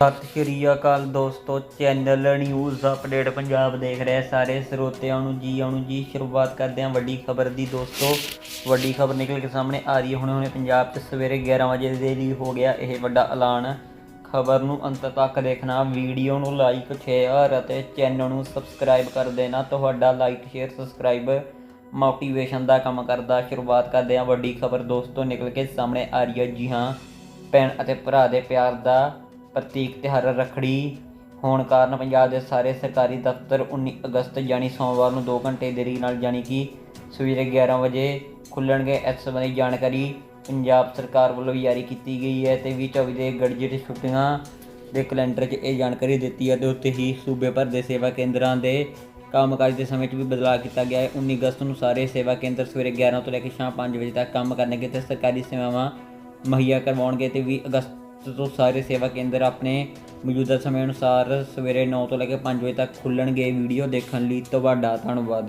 ਸਤਿ ਸ਼੍ਰੀ ਅਕਾਲ ਦੋਸਤੋ channel news update Punjab ਦੇਖ ਰਹੇ ਸਾਰੇ ਸਰੋਤਿਆਂ ਨੂੰ ਜੀ, ਆਉਣ ਜੀ, ਸ਼ੁਰੂਆਤ ਕਰਦੇ ਹਾਂ ਵੱਡੀ ਖਬਰ ਦੀ ਦੋਸਤੋ। ਵੱਡੀ ਖਬਰ ਨਿਕਲ ਕੇ ਸਾਹਮਣੇ ਆ ਰਹੀ ਹੈ। ਹੁਣੇ ਹੁਣੇ ਪੰਜਾਬ 'ਚ ਸਵੇਰੇ 11 ਵਜੇ ਦੇ ਲਈ ਹੋ ਗਿਆ ਇਹ ਵੱਡਾ ਐਲਾਨ। ਖਬਰ ਨੂੰ ਅੰਤ ਤੱਕ ਦੇਖਣਾ ਵੀਡੀਓ ਨੂੰ ਲਾਈਕ ਸ਼ੇਅਰ ਅਤੇ ਚੈਨਲ ਨੂੰ ਸਬਸਕ੍ਰਾਈਬ ਕਰ ਦੇਣਾ। ਤੁਹਾਡਾ ਲਾਈਕ ਸ਼ੇਅਰ ਸਬਸਕ੍ਰਾਈਬ ਮੋਟੀਵੇਸ਼ਨ ਦਾ ਕੰਮ ਕਰਦਾ। ਸ਼ੁਰੂਆਤ ਕਰਦੇ ਹਾਂ ਵੱਡੀ ਖਬਰ ਦੋਸਤੋ, ਨਿਕਲ ਕੇ ਸਾਹਮਣੇ ਆ ਰਹੀ ਹੈ। ਜੀ ਹਾਂ, ਭੈਣ ਅਤੇ ਭਰਾ ਦੇ ਪਿਆਰ ਦਾ ਪ੍ਰਤੀਕ ਤਿਉਹਾਰ ਰੱਖੜੀ ਹੋਣ ਕਾਰਨ ਪੰਜਾਬ ਦੇ ਸਾਰੇ ਸਰਕਾਰੀ ਦਫ਼ਤਰ 19 ਅਗਸਤ ਯਾਨੀ ਸੋਮਵਾਰ ਨੂੰ 2 ਘੰਟੇ ਦੇਰੀ ਨਾਲ ਯਾਨੀ ਕਿ ਸਵੇਰੇ 11 ਵਜੇ ਖੁੱਲਣਗੇ। ਇਸ ਸੰਬੰਧੀ ਜਾਣਕਾਰੀ ਪੰਜਾਬ ਸਰਕਾਰ ਵੱਲੋਂ ਜਾਰੀ ਕੀਤੀ ਗਈ ਹੈ ਤੇ 2024 ਦੇ ਗੜਜਿਟ ਛੁੱਟੀਆਂ ਦੇ ਕੈਲੰਡਰ 'ਚ ਇਹ ਜਾਣਕਾਰੀ ਦਿੱਤੀ ਹੈ ਤੇ ਉੱਤੇ ਹੀ ਸੂਬੇ ਭਰ ਦੇ ਸੇਵਾ ਕੇਂਦਰਾਂ ਦੇ ਕੰਮਕਾਜ ਦੇ ਸਮੇਂ 'ਚ ਵੀ ਬਦਲਾਅ ਕੀਤਾ ਗਿਆ ਹੈ। 19 ਅਗਸਤ ਨੂੰ ਸਾਰੇ ਸੇਵਾ ਕੇਂਦਰ ਸਵੇਰੇ 11 ਤੋਂ ਲੈ ਕੇ ਸ਼ਾਮ 5 ਵਜੇ ਤੱਕ ਕੰਮ ਕਰਨਗੇ ਤੇ ਸਰਕਾਰੀ ਸੇਵਾਵਾਂ ਮੁਹੱਈਆ ਕਰਵਾਉਣਗੇ ਤੇ 20 ਅਗਸਤ ਤੋਂ ਸਾਰੇ ਸੇਵਾ ਕੇਂਦਰ ਆਪਣੇ ਮੌਜੂਦਾ ਸਮੇਂ ਅਨੁਸਾਰ ਸਵੇਰੇ 9 ਤੋਂ ਲੈ ਕੇ 5 ਵਜੇ ਤੱਕ ਖੁੱਲਣਗੇ। ਵੀਡੀਓ ਦੇਖਣ ਲਈ ਤੁਹਾਡਾ ਧੰਨਵਾਦ।